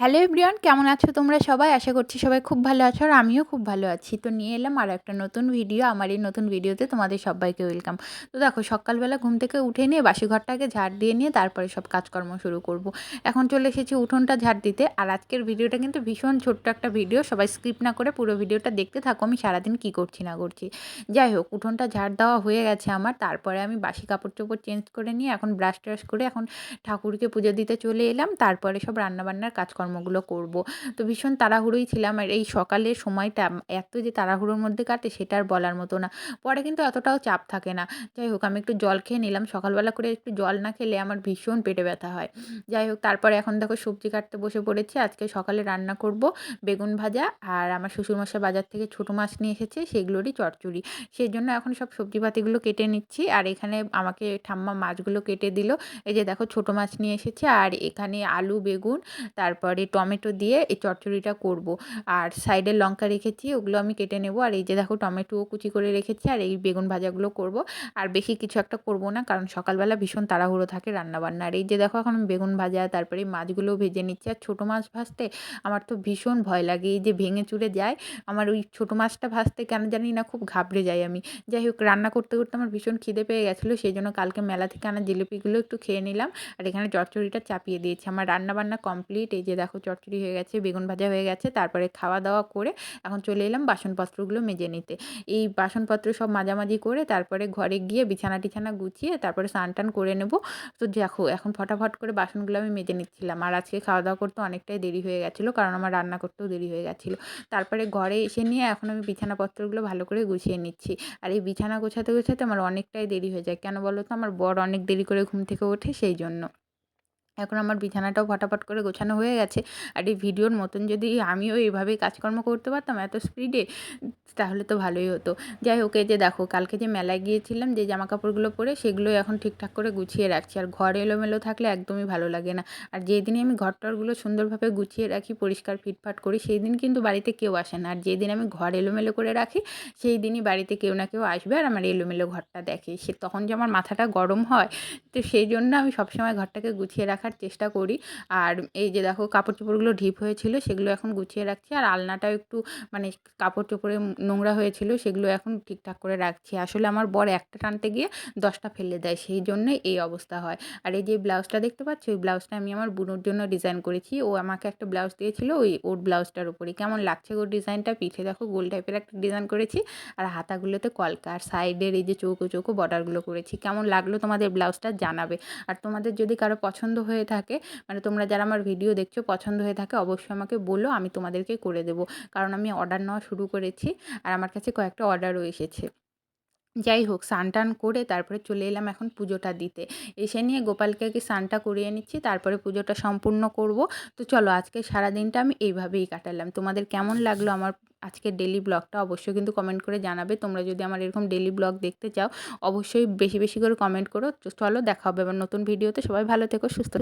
Hello everyone, কেমন আছো তোমরা সবাই? আশা করছি সবাই খুব ভালো আছো আর আমিও খুব ভালো আছি। তো নিয়ে এলাম আর একটা নতুন ভিডিও আমার এই নতুন ভিডিওতে তোমাদের সবাইকে ওয়েলকাম তো দেখো, সকালবেলা ঘুম থেকে উঠে নিয়ে বাসি ঘরটাকে ঝাড় দিয়ে নিয়ে তারপরে সব কাজকর্ম শুরু করব। এখন চলে এসেছি উঠোনটা ঝাড় দিতে। আর আজকের ভিডিওটা কিন্তু ভীষণ ছোট্ট একটা ভিডিও সবাই স্কিপ না করে পুরো ভিডিওটা দেখতে থাকো, আমি সারাদিন কী করছি না করছি। যাই হোক, উঠোনটা ঝাড় দেওয়া হয়ে গেছে আমার, তারপরে আমি বাসি কাপড় চোপড় চেঞ্জ করে নিয়ে এখন ব্রাশ ট্রাশ করে এখন ঠাকুরকে পুজো দিতে চলে এলাম। তারপরে সব রান্নাবান্নার কাজকর্ম কর্মগুলো করব। তো ভীষণ তাড়াহুড়োই ছিলাম আর এই সকালের সময়টা এত যে তাড়াহুড়োর মধ্যে কাটে সেটা আর বলার মতো না। পরে কিন্তু এতটাও চাপ থাকে না। যাই হোক, আমি একটু জল খেয়ে নিলাম। সকালবেলা করে একটু জল না খেলে আমার ভীষণ পেটে ব্যথা হয়। যাই হোক, তারপরে এখন দেখো সবজি কাটতে বসে পড়েছি। আজকে সকালে রান্না করব বেগুন ভাজা আর আমার শ্বশুরমশাই বাজার থেকে ছোটো মাছ নিয়ে এসেছে, সেগুলোরই চচ্চড়ি। সেই জন্য এখন সব সবজি পাতিগুলো কেটে নিচ্ছি আর এখানে আমাকে ঠাম্মা মাছগুলো কেটে দিল। এই যে দেখো ছোটো মাছ নিয়ে এসেছে আর এখানে আলু, বেগুন, তারপরে টমেটো দিয়ে এই চচ্চড়িটা করব। আর সাইডে লঙ্কা রেখেছি, ওগুলো আমি কেটে নেব। আর এই যে দেখো টমেটোও কুচি করে রেখেছি, আর এই বেগুন ভাজাগুলো করব। আর বেশি কিছু একটা করব না, কারণ সকালবেলা ভীষণ তাড়াহুড়ো থাকে রান্নাবান্না। আর এই যে দেখো এখন বেগুন ভাজা, তারপরে মাছগুলোও ভেজে নিচ্ছি। আর ছোটো মাছ ভাজতে আমার তো ভীষণ ভয় লাগে। এই যে ভেঙে চুড়ে যায়, আমার ওই ছোটো মাছটা ভাজতে কেন জানি না, খুব ঘাবড়ে যাই আমি। যাই হোক, রান্না করতে করতে আমার ভীষণ খিদে পেয়ে গেছিল সেই জন্য কালকে মেলা থেকে আনা জিলিপিগুলো একটু খেয়ে নিলাম। আর এখানে চচ্চড়িটা চাপিয়ে দিয়েছি। আমার রান্নাবান্না কমপ্লিট। এই যে দেখো চচ্চড়ি হয়ে গেছে, বেগুন ভাজা হয়ে গেছে, তারপরে খাওয়া দাওয়া করে এখন চলে এলাম বাসনপত্রগুলো মেজে নিতে। এই বাসনপত্র সব মাঝামাঝি করে তারপরে ঘরে গিয়ে বিছানা টিছানা গুছিয়ে তারপরে স্নান টান করে নেব। তো দেখো এখন ফটাফট করে বাসনগুলো আমি মেজে নিচ্ছিলাম। আর আজকে খাওয়া দাওয়া করতে অনেকটাই দেরি হয়ে গেছিল, কারণ আমার রান্না করতেও দেরি হয়ে গেছিল। তারপরে ঘরে এসে নিয়ে এখন আমি বিছানাপত্রগুলো ভালো করে গুছিয়ে নিচ্ছি। আর এই বিছানা গোছাতে গোছাতে আমার অনেকটাই দেরি হয়ে যায়। কেন বলো তো? আমার বর অনেক দেরি করে ঘুম থেকে ওঠে সেই জন্য। এখন আমার বিছানাটাও ফটাফট করে গোছানো হয়ে গেছে। আর এই ভিডিওর মতন যদি আমিও এইভাবেই কাজকর্ম করতে পারতাম এত স্পিডে তাহলে তো ভালোই হতো। যাই হোক, এই যে দেখো, কালকে যে মেলায় গিয়েছিলাম, যে জামা কাপড়গুলো পরে, সেগুলোই এখন ঠিকঠাক করে গুছিয়ে রাখছি। আর ঘর এলোমেলো থাকলে একদমই ভালো লাগে না। আর যেই দিনই আমি ঘরটরগুলো সুন্দরভাবে গুছিয়ে রাখি, পরিষ্কার ফিটফাট করি, সেই দিন কিন্তু বাড়িতে কেউ আসে না। আর যেদিন আমি ঘর এলোমেলো করে রাখি, সেই দিনই বাড়িতে কেউ না কেউ আসবে আর আমার এলোমেলো ঘরটা দেখে। সে তখন যে আমার মাথাটা গরম হয়, তো সেই জন্য আমি সবসময় ঘরটাকে গুছিয়ে রাখার চেষ্টা করি। আর এই যে দেখো কাপড় চোপড়গুলো ঢিপ হয়েছিল সেগুলো এখন গুছিয়ে রাখছি। আর আলনাটাও একটু মানে কাপড় চোপড়ে নোংরা হয়েছিল সেগুলো এখন ঠিকঠাক করে রাখছি। আসলে আমার বর একটা টানতে গিয়ে দশটা ফেলে দেয়, সেই জন্যই এই অবস্থা হয়। আর এই যে ব্লাউজটা দেখতে পাচ্ছ ওই ব্লাউজটা আমি আমার বুনোর জন্য ডিজাইন করেছি। ও আমাকে একটা ব্লাউজ দিয়েছিল, ওই ওর ব্লাউজটার উপরে কেমন লাগছে ওর ডিজাইনটা? পিঠে দেখো গোল টাইপের একটা ডিজাইন করেছি। আর হাতাগুলোতে কলকা, আর সাইডের এই যে চৌকো চৌকো বর্ডারগুলো করেছি। কেমন লাগল তোমাদের ব্লাউজটা জানাবে। আর তোমাদের যদি কারও পছন্দ হয়ে থাকে। মানে তোমরা যারা আমার ভিডিও দেখছ, পছন্দ হয়ে থাকে, অবশ্যই আমাকে বলো, আমি তোমাদেরকে করে দেবো। কারণ আমি অর্ডার নেওয়া শুরু করেছি আর আমার কাছে কয়েকটা অর্ডারও এসেছে। যাই হোক টান করে তারপরে চলে এলাম এখন পুজোটা দিতে। এসে নিয়ে গোপালকে আগে স্নানটা করিয়ে নিচ্ছি, তারপরে পুজোটা সম্পূর্ণ করব। তো চলো, আজকে সারা দিনটা আমি এইভাবেই কাটালাম। তোমাদের কেমন লাগল আমার আজকের ডেলি ব্লগটা অবশ্যই কিন্তু কমেন্ট করে জানাবে। তোমরা যদি আমার এরকম ডেলি ব্লগ দেখতে চাও, অবশ্যই বেশি বেশি করে কমেন্ট করো। চলো, দেখা হবে আবার নতুন ভিডিওতে সবাই ভালো থেকো, সুস্থ